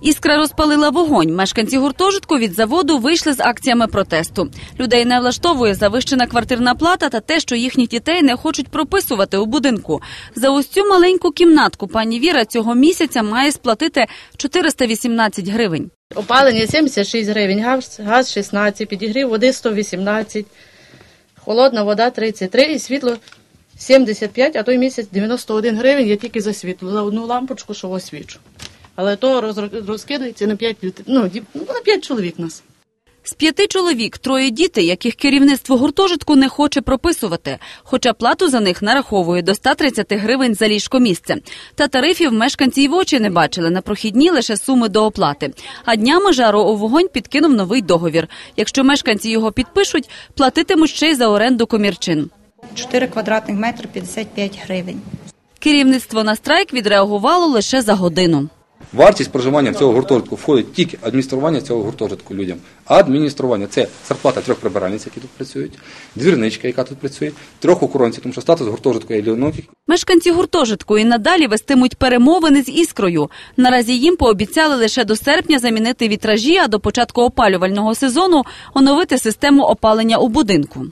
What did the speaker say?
Іскра розпалила вогонь. Мешканці гуртожитку від заводу вийшли з акціями протесту. Людей не влаштовує завищена квартирна плата та те, що їхніх дітей не хочуть прописувати у будинку. За ось цю маленьку кімнатку пані Віра цього місяця має сплатити 418 гривень. Опалення 76 гривень, газ, газ 16, підігрів води 118, холодна вода 33 і світло 75, а той місяць 91 гривень я тільки за світло, за одну лампочку, що освічу. Але то розкидається на 5, людей, ну, ну, на 5 чоловік нас. З п'яти чоловік троє дітей, яких керівництво гуртожитку не хоче прописувати, хоча плату за них нараховує до 130 гривень за ліжкомісце. Та тарифів мешканці й в очі не бачили. На прохідні лише суми до оплати. А днями жару у вогонь підкинув новий договір. Якщо мешканці його підпишуть, платитимуть ще й за оренду комірчин. 4 квадратних метри 55 гривень. Керівництво на страйк відреагувало лише за годину. Вартість проживання в цього гуртожитку входить тільки адміністрування цього гуртожитку людям. Адміністрування це зарплата трьох прибиральниць, які тут працюють, двірничка, яка тут працює, трьох охоронців, тому що статус гуртожитку є одиноких. Мешканці гуртожитку і надалі вестимуть перемовини з іскрою. Наразі їм пообіцяли лише до серпня замінити вітражі, а до початку опалювального сезону оновити систему опалення у будинку.